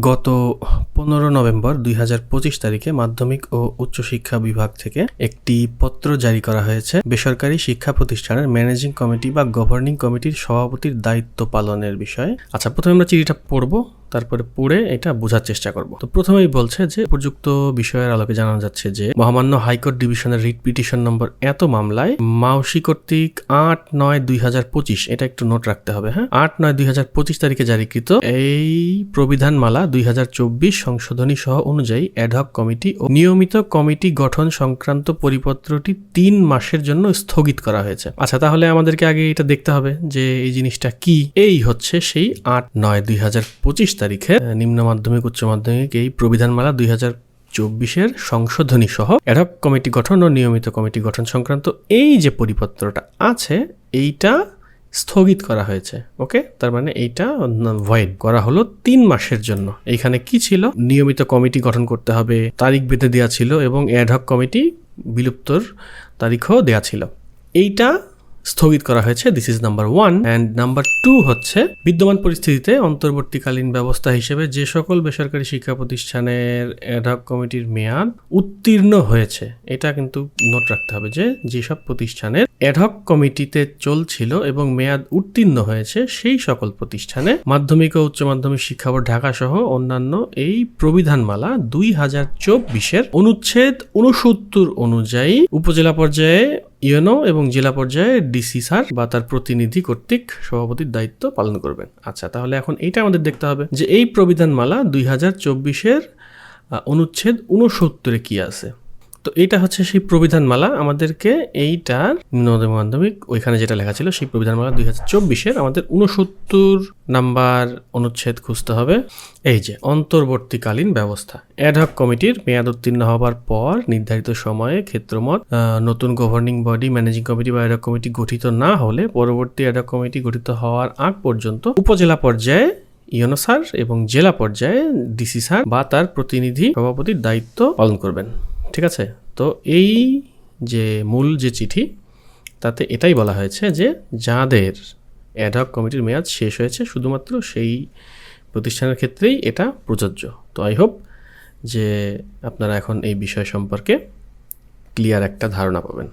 গত পনেরো নভেম্বর দুই হাজার পঁচিশ তারিখে মাধ্যমিক ও উচ্চশিক্ষা বিভাগ থেকে একটি পত্র জারি করা হয়েছে। বেসরকারি শিক্ষা প্রতিষ্ঠানের ম্যানেজিং কমিটি বা গভর্নিং কমিটির সভাপতির দায়িত্ব পালনের বিষয়ে। আচ্ছা প্রথমে আমরা চিঠিটা পড়ব। তারপরে পড়ে এটা বোঝার চেষ্টা করব। তো প্রথমেই বলছে যে, উপযুক্ত বিষয়ের আলোকে জানানো যাচ্ছে যে, মহামান্য হাইকোর্ট ডিভিশনের রিট পিটিশন নম্বর এত মামলায় মাউসি কর্তৃক আট নয় দুই হাজার পঁচিশ, এটা একটু নোট রাখতে হবে হ্যাঁ? আট নয় দুই হাজার পঁচিশ তারিখে জারিকৃত এই প্রবিধানমালা দুই হাজার চব্বিশ সংশোধনী সহ অনুযায়ী অ্যাডহক কমিটি ও নিয়মিত কমিটি গঠন সংক্রান্ত পরিপত্রটি তিন মাসের জন্য স্থগিত করা হয়েছে। আচ্ছা তাহলে আমাদেরকে আগে এটা দেখতে হবে যে, এই জিনিসটা কি? এই হচ্ছে সেই আট নয় দুই হাজার পঁচিশ তারিখে নিম্ন মাধ্যমিক, উচ্চ মাধ্যমিক এই প্রবিধানমালা দুই হাজার চব্বিশের সংশোধনী সহ অ্যাডহক কমিটি গঠন ও নিয়মিত কমিটি গঠন সংক্রান্ত এই যে পরিপত্রটা আছে, এইটা স্থগিত করা হয়েছে ওকে তার মানে এইটা ভয়েড করা হলো তিন মাসের জন্য। এইখানে কি ছিল? নিয়মিত কমিটি গঠন করতে হবে, তারিখ বেঁধে দেওয়া ছিল এবং অ্যাডহক কমিটি বিলুপ্তর তারিখও দেওয়া ছিল। এইটা স্থগিত করা হয়েছে। This is number one and number two হচ্ছে, বিদ্যমান পরিস্থিতিতে অন্তর্বর্তীকালীন ব্যবস্থা হিসেবে যে সকল বেসরকারি শিক্ষা প্রতিষ্ঠানের অ্যাডহক কমিটির মেয়াদ উত্তীর্ণ হয়েছে, এটা কিন্তু নোট রাখতে হবে যে, যেসব প্রতিষ্ঠানের অ্যাডহক কমিটিতে চলছিল এবং মেয়াদ উত্তীর্ণ হয়েছে, সেই সকল প্রতিষ্ঠানে মাধ্যমিক ও উচ্চ মাধ্যমিক শিক্ষা বোর্ড ঢাকা সহ অন্যান্য এই প্রবিধানমালা দুই হাজার চব্বিশের অনুচ্ছেদ উনসত্তর অনুযায়ী উপজেলা পর্যায়ে ইউএনও এবং জেলা পর্যায়ে ডিসি স্যার বা তার প্রতিনিধি কর্তৃক সভাপতির দায়িত্ব পালন করবেন। আচ্ছা তাহলে এখন এইটা আমাদের দেখতে হবে যে এই প্রবিধানমালা দুই হাজার চব্বিশের অনুচ্ছেদ উনসত্তরে কি আছে? তো এইটা হচ্ছে সেই প্রবিধানমালা। আমাদেরকে এইটার নিম্ন মাধ্যমিক, ওইখানে যেটা লেখা ছিল সেই প্রবিধানমালা দুই হাজার চব্বিশের আমাদের উনসত্তর নাম্বার অনুচ্ছেদ খুঁজতে হবে। এই যে, অন্তর্বর্তীকালীন ব্যবস্থা। অ্যাডহক কমিটির মেয়াদ উত্তীর্ণ হবার পর নির্ধারিত সময়ে ক্ষেত্রমত নতুন গভর্নিং বডি ম্যানেজিং কমিটি বা অ্যাডহক কমিটি গঠিত না হলে পরবর্তী অ্যাডহক কমিটি গঠিত হওয়ার আগ পর্যন্ত উপজেলা পর্যায়ে ইয়নো স্যার এবং জেলা পর্যায়ে ডিসি স্যার বা তার প্রতিনিধি সভাপতির দায়িত্ব পালন করবেন। ঠিক আছে? তো এই যে মূল যে চিঠি, তাতে এটাই বলা হয়েছে যে যাদের অ্যাডহক কমিটির মেয়াদ শেষ হয়েছে, শুধুমাত্র সেই প্রতিষ্ঠানের ক্ষেত্রেই এটা প্রযোজ্য। তো আই হোপ যে আপনারা এখন এই বিষয় সম্পর্কে ক্লিয়ার একটা ধারণা পাবেন।